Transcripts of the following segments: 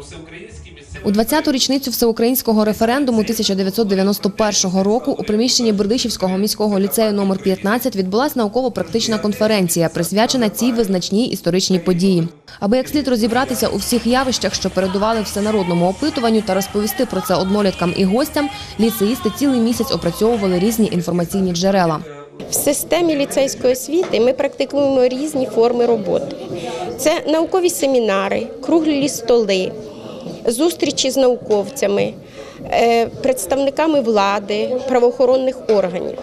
про всеукраїнські місцеві У 20-ту річницю всеукраїнського референдуму 1991 року у приміщенні Бердичівського міського ліцею номер 15 відбулася науково-практична конференція, присвячена цій визначній історичній події. Аби як слід розібратися у всіх явищах, що передували всенародному опитуванню, та розповісти про це одноліткам і гостям, ліцеїсти цілий місяць опрацьовували різні інформаційні джерела. В системі ліцейської освіти ми практикуємо різні форми роботи. Це наукові семінари, круглі столи, зустрічі з науковцями, е, представниками влади, правоохоронних органів.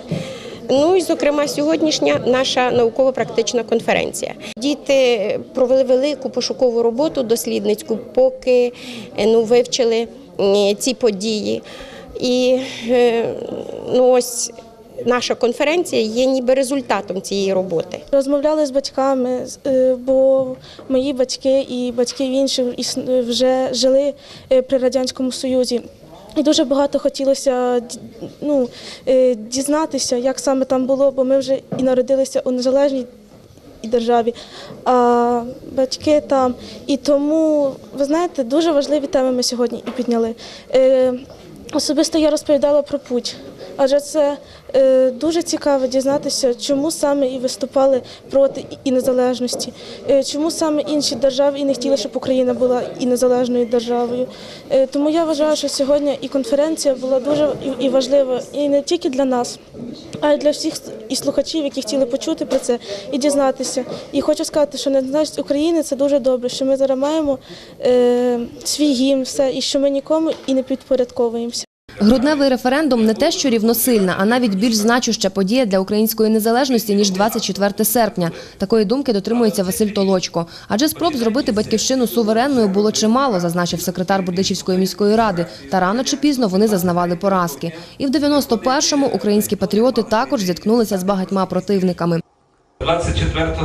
Ну і, зокрема, сьогоднішня наша науково-практична конференція. Діти провели велику пошукову роботу дослідницьку, поки е, ну, вивчили е, ці події. І ну, ось наша конференція є ніби результатом цієї роботи. Розмовляли з батьками, е, бо мої батьки і батьки інших вже жили е, при радянському союзі. І дуже багато хотілося ну, е, дізнатися, як саме там було, бо ми вже і народилися у незалежній державі, а батьки там. І тому, ви знаєте, дуже важливі теми ми сьогодні і підняли. Особисто я розповідала про путь, адже це е, дуже цікаво дізнатися, чому саме і виступали проти і незалежності, е, чому саме інші держави і не хотіли, щоб Україна була і незалежною державою. Е, тому я вважаю, що сьогодні і конференція була дуже і, і важлива і не тільки для нас, а й для всіх і слухачів, які хотіли почути про це і дізнатися. І хочу сказати, що незалежність України це дуже добре, що ми зараз маємо е, свій гімн, все, і що ми нікому і не підпорядковуємося. Грудневий референдум не те, що рівносильна, а навіть більш значуща подія для української незалежності ніж 24 серпня. Такої думки дотримується Василь Толочко. Адже спроб зробити батьківщину суверенною було чимало, зазначив секретар Бурдичівської міської ради. Та рано чи пізно вони зазнавали поразки. І в 91-му українські патріоти також зіткнулися з багатьма противниками. 24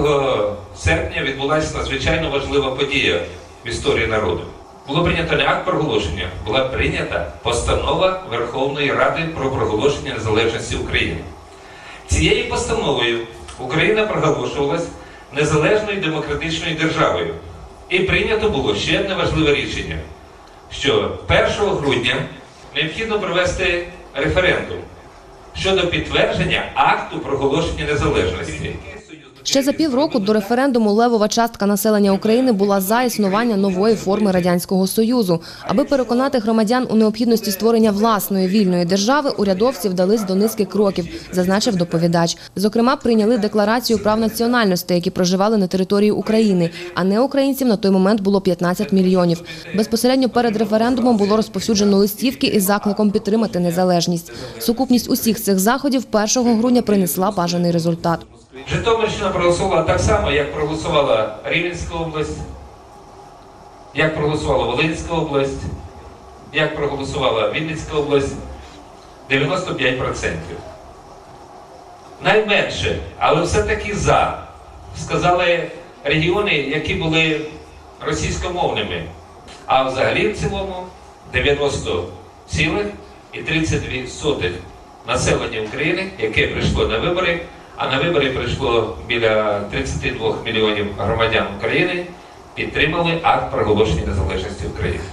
серпня відбулася надзвичайно важлива подія в історії народу. Було прийнято не акт проголошення, була прийнята постанова Верховної Ради про проголошення незалежності України. Цією постановою Україна проголошувалась незалежною демократичною державою. І прийнято було ще одне важливе рішення, що 1 грудня необхідно провести референдум щодо підтвердження акту проголошення незалежності. Ще за півроку до референдуму левова частка населення України була за існування нової форми радянського союзу. Аби переконати громадян у необхідності створення власної вільної держави, урядовці вдались до низки кроків, зазначив доповідач. Зокрема, прийняли декларацію прав національностей, які проживали на території України. А не українців на той момент було 15 мільйонів. Безпосередньо перед референдумом було розповсюджено листівки із закликом підтримати незалежність. Сукупність усіх цих заходів 1 грудня принесла бажаний результат. Житомирщина проголосувала так само, як проголосувала Рівненська область, як проголосувала Волинська область, як проголосувала Вінницька область 95%. Найменше, але все-таки за, сказали регіони, які були російськомовними. А взагалі в цілому 90,32 населення України, яке прийшло на вибори, а на вибори прийшло біля 32 мільйонів громадян України, підтримали акт проголошення незалежності України.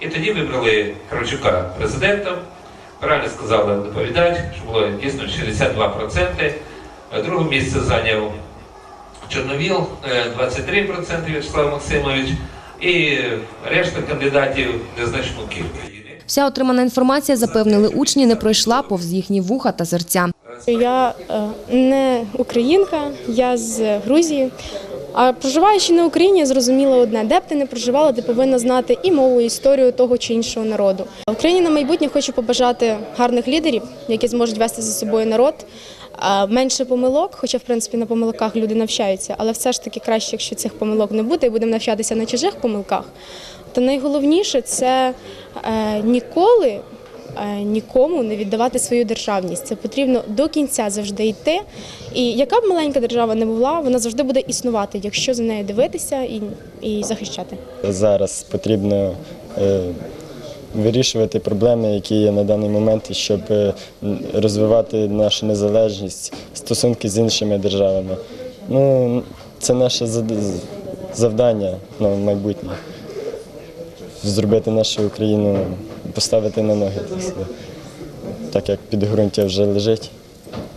І тоді вибрали Кравчука президентом. Правильно сказала доповідач, що було дійсно 62%. Друге місце зайняв Чорновіл, е, 23% В'ячеслав Максимович, і решта кандидатів незначну кількість. Вся отримана інформація, запевнили учні, не пройшла повз їхні вуха та серця. Я е, не українка, я з Грузії. А проживаючи на Україні, я зрозуміла одне: де б ти не проживала, ти повинна знати і мову, і історію того чи іншого народу. Україні на майбутнє хочу побажати гарних лідерів, які зможуть вести за собою народ. Менше помилок, хоча в принципі на помилках люди навчаються, але все ж таки краще, якщо цих помилок не буде, і будемо навчатися на чужих помилках. То найголовніше це е, ніколи е, нікому не віддавати свою державність. Це потрібно до кінця завжди йти. І яка б маленька держава не була, вона завжди буде існувати, якщо за нею дивитися і, і захищати. Зараз потрібно е, вирішувати проблеми, які є на даний момент, щоб е, розвивати нашу незалежність, стосунки з іншими державами. Ну, це наше завдання на майбутнє. зробити нашу Україну, поставити на ноги. так як підґрунтя вже лежить,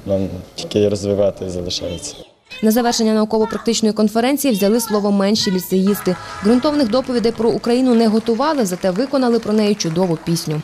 нам тільки розвивати залишається. На завершення науково-практичної конференції взяли слово менші ліцеїсти. Ґрунтовних доповідей про Україну не готували, зате виконали про неї чудову пісню.